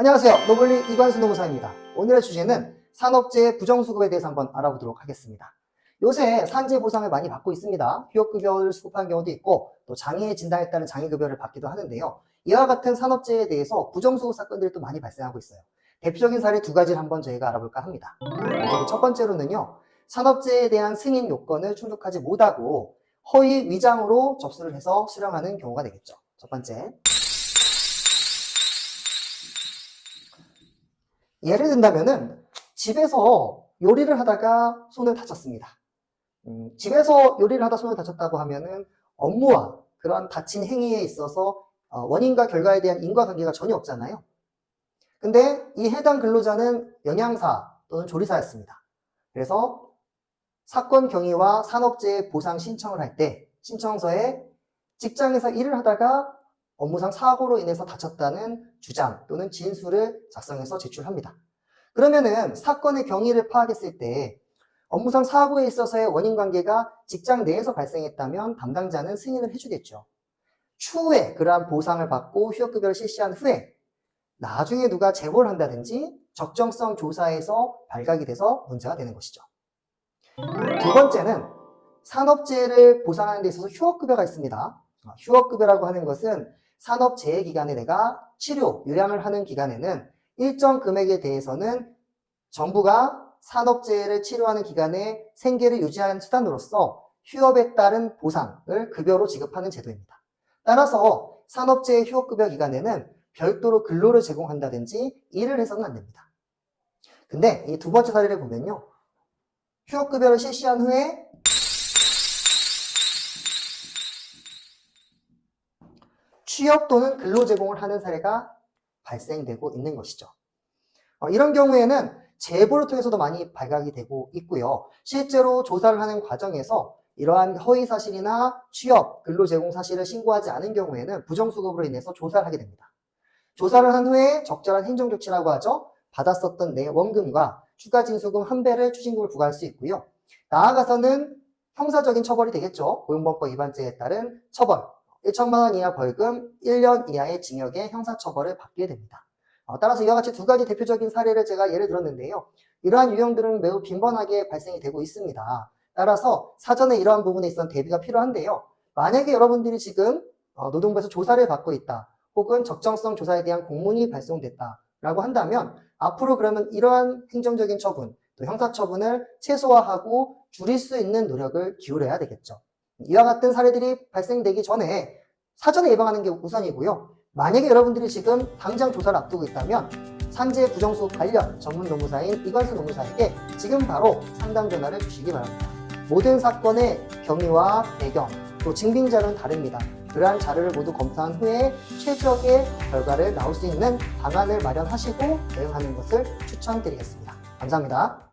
안녕하세요. 노블리 이관수 노무사입니다. 오늘의 주제는 산업재해 부정수급에 대해서 한번 알아보도록 하겠습니다. 요새 산재 보상을 많이 받고 있습니다. 휴업급여를 수급한 경우도 있고 또 장애 진단에 따른 장애급여를 받기도 하는데요. 이와 같은 산업재해에 대해서 부정수급 사건들이 또 많이 발생하고 있어요. 대표적인 사례 두 가지를 한번 저희가 알아볼까 합니다. 먼저 첫 번째로는요. 산업재해에 대한 승인 요건을 충족하지 못하고 허위 위장으로 접수를 해서 수령하는 경우가 되겠죠. 첫 번째. 예를 든다면은 집에서 요리를 하다가 손을 다쳤습니다. 음, 집에서 요리를 하다 손을 다쳤다고 하면은 업무와 그러한 다친 행위에 있어서 어, 원인과 결과에 대한 인과관계가 전혀 없잖아요. 근데 이 해당 근로자는 영양사 또는 조리사였습니다. 그래서 사건 경위와 산업재해 보상 신청을 할 때 신청서에 직장에서 일을 하다가 업무상 사고로 인해서 다쳤다는 주장 또는 진술을 작성해서 제출합니다. 그러면은 사건의 경위를 파악했을 때 업무상 사고에 있어서의 원인 관계가 직장 내에서 발생했다면 담당자는 승인을 해주겠죠. 추후에 그러한 보상을 받고 휴업급여를 실시한 후에 나중에 누가 제보를 한다든지 적정성 조사에서 발각이 돼서 문제가 되는 것이죠. 두 번째는 산업재해를 보상하는 데 있어서 휴업급여가 있습니다. 어, 휴업급여라고 하는 것은 산업 재해 기간에 내가 치료, 요양을 하는 기간에는 일정 금액에 대해서는 정부가 산업재해를 치료하는 기간에 생계를 유지하는 수단으로서 휴업에 따른 보상을 급여로 지급하는 제도입니다. 따라서 산업재해 휴업급여 기간에는 별도로 근로를 제공한다든지 일을 해서는 안 됩니다. 근데 이 두 번째 사례를 보면요. 휴업급여를 실시한 후에 취업 또는 근로 제공을 하는 사례가 발생되고 있는 것이죠. 어, 이런 경우에는 제보를 통해서도 많이 발각이 되고 있고요. 실제로 조사를 하는 과정에서 이러한 허위 사실이나 취업, 근로 제공 사실을 신고하지 않은 경우에는 부정수급으로 인해서 조사를 하게 됩니다. 조사를 한 후에 적절한 행정조치라고 하죠. 받았었던 내 원금과 추가 징수금 한 배를 추징금을 부과할 수 있고요. 나아가서는 형사적인 처벌이 되겠죠. 고용범법 위반죄에 따른 처벌, 1천만 원 이하 벌금, 1년 이하의 징역의 형사처벌을 받게 됩니다. 어, 따라서 이와 같이 두 가지 대표적인 사례를 제가 예를 들었는데요. 이러한 유형들은 매우 빈번하게 발생이 되고 있습니다. 따라서 사전에 이러한 부분에 있어서 대비가 필요한데요. 만약에 여러분들이 지금 어, 노동부에서 조사를 받고 있다. 혹은 적정성 조사에 대한 공문이 발송됐다라고 한다면 앞으로 그러면 이러한 행정적인 처분, 또 형사처분을 최소화하고 줄일 수 있는 노력을 기울여야 되겠죠. 이와 같은 사례들이 발생되기 전에 사전에 예방하는 게 우선이고요. 만약에 여러분들이 지금 당장 조사를 앞두고 있다면 산재 부정수 관련 전문 노무사인 이관수 노무사에게 지금 바로 상담 전화를 주시기 바랍니다. 모든 사건의 경위와 배경, 또 증빙자료는 다릅니다. 그러한 자료를 모두 검토한 후에 최적의 결과를 나올 수 있는 방안을 마련하시고 대응하는 것을 추천드리겠습니다. 감사합니다.